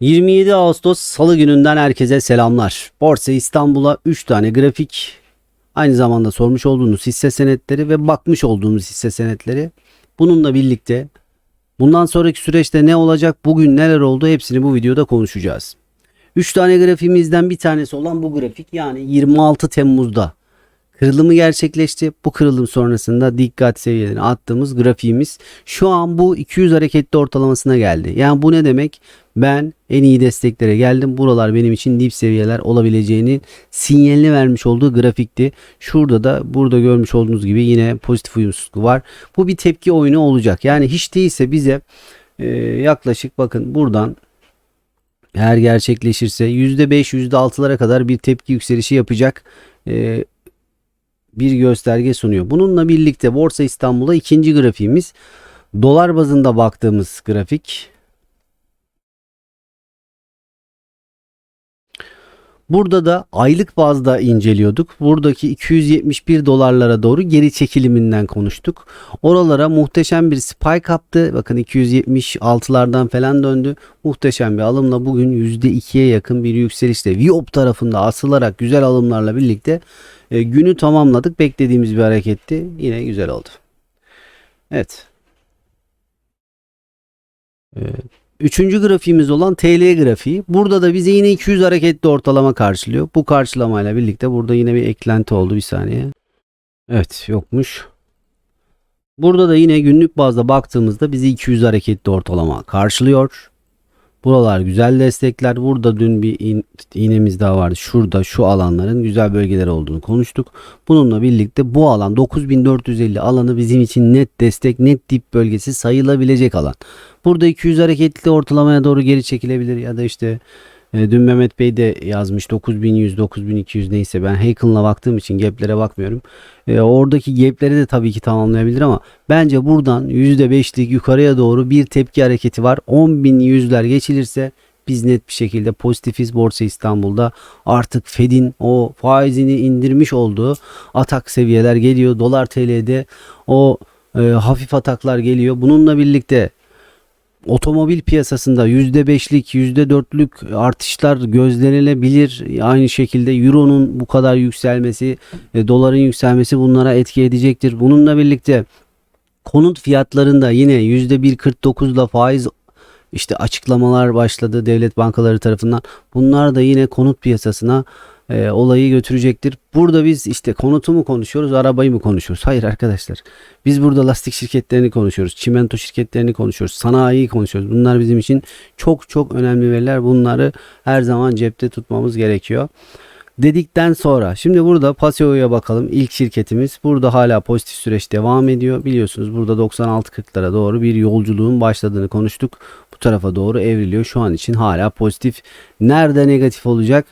27 Ağustos Salı gününden herkese selamlar. Borsa İstanbul'a 3 tane grafik, aynı zamanda sormuş olduğunuz hisse senetleri ve bakmış olduğumuz hisse senetleri. Bununla birlikte bundan sonraki süreçte ne olacak, bugün neler oldu hepsini bu videoda konuşacağız. 3 tane grafiğimizden bir tanesi olan bu grafik yani 26 Temmuz'da kırılımı gerçekleşti. Bu kırılım sonrasında dikkat seviyelerini attığımız grafiğimiz şu an bu 200 hareketli ortalamasına geldi. Yani bu ne demek? Ben en iyi desteklere geldim. Buralar benim için dip seviyeler olabileceğini sinyalini vermiş olduğu grafikti. Şurada da burada görmüş olduğunuz gibi yine pozitif uyumsuzluk var. Bu bir tepki oyunu olacak. Yani hiç değilse bize e, yaklaşık bakın buradan eğer gerçekleşirse %5 %6'lara kadar bir tepki yükselişi yapacak. E, bir gösterge sunuyor. Bununla birlikte Borsa İstanbul'a ikinci grafiğimiz dolar bazında baktığımız grafik. Burada da aylık bazda inceliyorduk. Buradaki 271 dolarlara doğru geri çekiliminden konuştuk. Oralara muhteşem bir spike yaptı. Bakın 276'lardan falan döndü. Muhteşem bir alımla bugün %2'ye yakın bir yükselişle Viop tarafında asılarak güzel alımlarla birlikte e, günü tamamladık. Beklediğimiz bir hareketti. Yine güzel oldu. Evet. Ee, Üçüncü grafiğimiz olan TL grafiği. Burada da bize yine 200 hareketli ortalama karşılıyor. Bu karşılamayla birlikte burada yine bir eklenti oldu bir saniye. Evet yokmuş. Burada da yine günlük bazda baktığımızda bizi 200 hareketli ortalama karşılıyor. Buralar güzel destekler. Burada dün bir iğnemiz daha vardı. Şurada şu alanların güzel bölgeler olduğunu konuştuk. Bununla birlikte bu alan 9450 alanı bizim için net destek, net dip bölgesi sayılabilecek alan. Burada 200 hareketli ortalamaya doğru geri çekilebilir ya da işte e, dün Mehmet Bey de yazmış 9100 9200 neyse ben Haken'la baktığım için gaplere bakmıyorum. E, oradaki gapleri de tabii ki tamamlayabilir ama bence buradan %5'lik yukarıya doğru bir tepki hareketi var. 10.100'ler geçilirse biz net bir şekilde pozitifiz Borsa İstanbul'da artık Fed'in o faizini indirmiş olduğu atak seviyeler geliyor. Dolar TL'de o e, hafif ataklar geliyor. Bununla birlikte otomobil piyasasında %5'lik %4'lük artışlar gözlenilebilir. Aynı şekilde euronun bu kadar yükselmesi, doların yükselmesi bunlara etki edecektir. Bununla birlikte konut fiyatlarında yine %1.49'la faiz işte açıklamalar başladı devlet bankaları tarafından. Bunlar da yine konut piyasasına e, olayı götürecektir. Burada biz işte konutu mu konuşuyoruz, arabayı mı konuşuyoruz? Hayır arkadaşlar. Biz burada lastik şirketlerini konuşuyoruz, çimento şirketlerini konuşuyoruz, sanayiyi konuşuyoruz. Bunlar bizim için çok çok önemli veriler. Bunları her zaman cepte tutmamız gerekiyor dedikten sonra şimdi burada Paseo'ya bakalım. İlk şirketimiz burada hala pozitif süreç devam ediyor. Biliyorsunuz burada 96-40'lara doğru bir yolculuğun başladığını konuştuk. Bu tarafa doğru evriliyor. Şu an için hala pozitif. Nerede negatif olacak?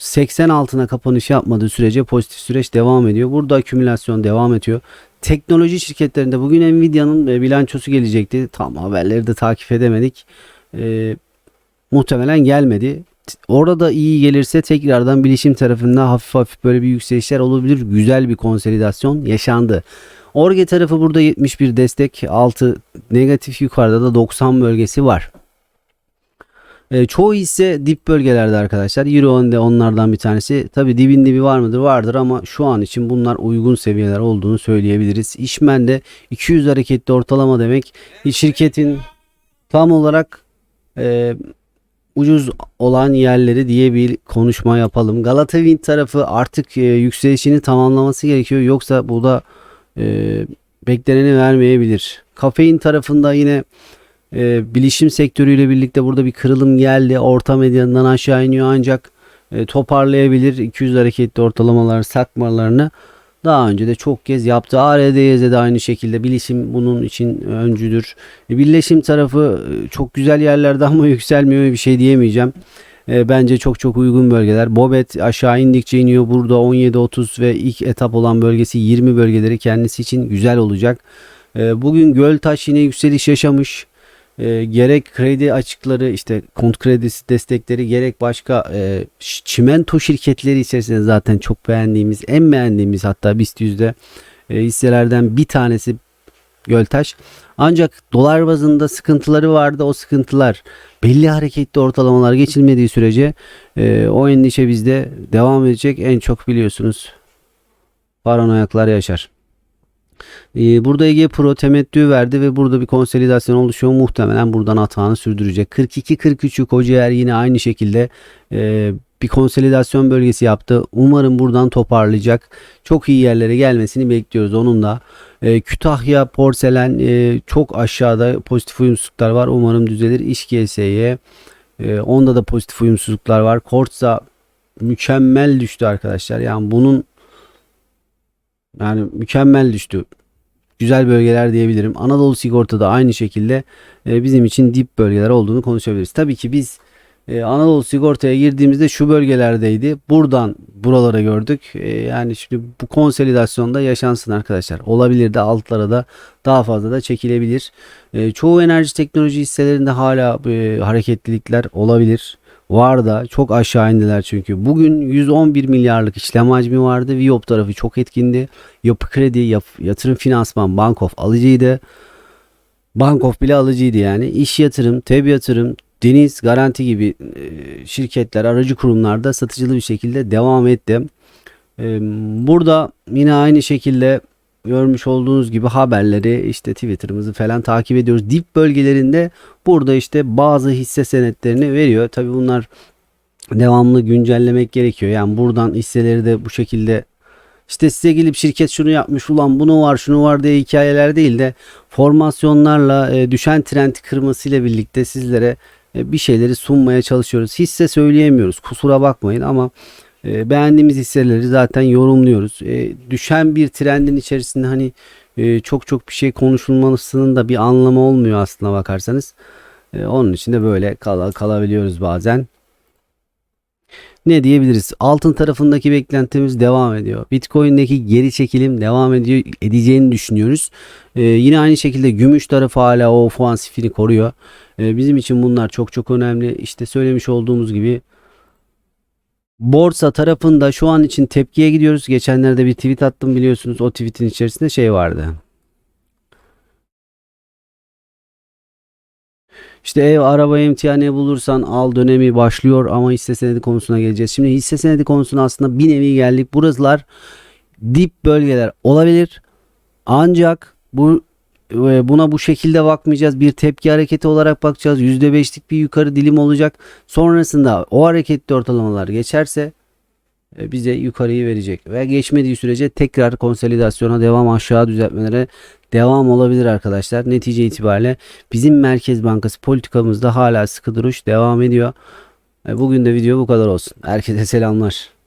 80 altına kapanış yapmadığı sürece pozitif süreç devam ediyor. Burada akümülasyon devam ediyor. Teknoloji şirketlerinde bugün Nvidia'nın e, bilançosu gelecekti. Tam haberleri de takip edemedik. Ee, muhtemelen gelmedi. Orada iyi gelirse tekrardan bilişim tarafında hafif hafif böyle bir yükselişler olabilir. Güzel bir konsolidasyon yaşandı. Orge tarafı burada 71 destek, 6 negatif yukarıda da 90 bölgesi var. E, çoğu ise dip bölgelerde arkadaşlar. Euro de onlardan bir tanesi. Tabi dibin dibi var mıdır? Vardır ama şu an için bunlar uygun seviyeler olduğunu söyleyebiliriz. İşmen de 200 hareketli ortalama demek. Şirketin tam olarak e, ucuz olan yerleri diye bir konuşma yapalım. Galata Wind tarafı artık e, yükselişini tamamlaması gerekiyor. Yoksa bu da e, bekleneni vermeyebilir. Kafein tarafında yine e, bilişim sektörüyle birlikte burada bir kırılım geldi. Orta medyandan aşağı iniyor ancak e, toparlayabilir 200 hareketli ortalamalar satmalarını daha önce de çok kez yaptı. ARDYZ de aynı şekilde bilişim bunun için öncüdür. E, birleşim tarafı e, çok güzel yerlerde ama yükselmiyor bir şey diyemeyeceğim. E, bence çok çok uygun bölgeler. Bobet aşağı indikçe iniyor. Burada 17-30 ve ilk etap olan bölgesi 20 bölgeleri kendisi için güzel olacak. E, bugün Göltaş yine yükseliş yaşamış e, gerek kredi açıkları işte kont kredisi destekleri gerek başka e, çimento şirketleri içerisinde zaten çok beğendiğimiz en beğendiğimiz hatta BIST yüzde e, hisselerden bir tanesi Göltaş. Ancak dolar bazında sıkıntıları vardı. O sıkıntılar belli hareketli ortalamalar geçilmediği sürece e, o endişe bizde devam edecek. En çok biliyorsunuz paranoyaklar yaşar. Ee, Burada Ege Pro temettü verdi ve burada bir konsolidasyon oluşuyor. Muhtemelen buradan atağını sürdürecek. 42-43'ü Kocaeli yine aynı şekilde e, bir konsolidasyon bölgesi yaptı. Umarım buradan toparlayacak. Çok iyi yerlere gelmesini bekliyoruz onun da. E, Kütahya Porselen e, çok aşağıda pozitif uyumsuzluklar var. Umarım düzelir. İş GS'ye e, onda da pozitif uyumsuzluklar var. Kortsa mükemmel düştü arkadaşlar. Yani bunun yani mükemmel düştü. Güzel bölgeler diyebilirim. Anadolu Sigorta'da aynı şekilde e, bizim için dip bölgeler olduğunu konuşabiliriz. Tabii ki biz e, Anadolu Sigorta'ya girdiğimizde şu bölgelerdeydi. Buradan buralara gördük. E, yani şimdi bu konsolidasyonda yaşansın arkadaşlar. Olabilir de altlara da daha fazla da çekilebilir. Çoğu enerji teknoloji hisselerinde hala hareketlilikler olabilir. Var da çok aşağı indiler çünkü. Bugün 111 milyarlık işlem hacmi vardı. Viyop tarafı çok etkindi. Yapı kredi, yap- yatırım finansman, Bankof alıcıydı. Bankof bile alıcıydı yani. İş yatırım, TEB yatırım, Deniz Garanti gibi e, şirketler, aracı kurumlarda satıcılı bir şekilde devam etti. E, Burada yine aynı şekilde görmüş olduğunuz gibi haberleri işte Twitter'ımızı falan takip ediyoruz. Dip bölgelerinde burada işte bazı hisse senetlerini veriyor. Tabii bunlar devamlı güncellemek gerekiyor. Yani buradan hisseleri de bu şekilde işte size gelip şirket şunu yapmış ulan bunu var şunu var diye hikayeler değil de formasyonlarla e, düşen trend kırmasıyla birlikte sizlere e, bir şeyleri sunmaya çalışıyoruz. Hisse söyleyemiyoruz kusura bakmayın ama e, beğendiğimiz hisseleri zaten yorumluyoruz. E, düşen bir trendin içerisinde hani e, çok çok bir şey konuşulmasının da bir anlamı olmuyor aslına bakarsanız. E, onun için de böyle kal kalabiliyoruz bazen. Ne diyebiliriz? Altın tarafındaki beklentimiz devam ediyor. Bitcoin'deki geri çekilim devam ediyor edeceğini düşünüyoruz. E, yine aynı şekilde gümüş tarafı hala o ofansifini koruyor. E, bizim için bunlar çok çok önemli. İşte söylemiş olduğumuz gibi Borsa tarafında şu an için tepkiye gidiyoruz. Geçenlerde bir tweet attım biliyorsunuz. O tweetin içerisinde şey vardı. İşte ev, araba, emtia ne bulursan al dönemi başlıyor ama hisse senedi konusuna geleceğiz. Şimdi hisse senedi konusuna aslında bir nevi geldik. Burasılar dip bölgeler olabilir. Ancak bu buna bu şekilde bakmayacağız. Bir tepki hareketi olarak bakacağız. %5'lik bir yukarı dilim olacak. Sonrasında o hareketli ortalamalar geçerse e, bize yukarıyı verecek. Ve geçmediği sürece tekrar konsolidasyona devam aşağı düzeltmelere devam olabilir arkadaşlar. Netice itibariyle bizim Merkez Bankası politikamızda hala sıkı duruş devam ediyor. E, Bugün de video bu kadar olsun. Herkese selamlar.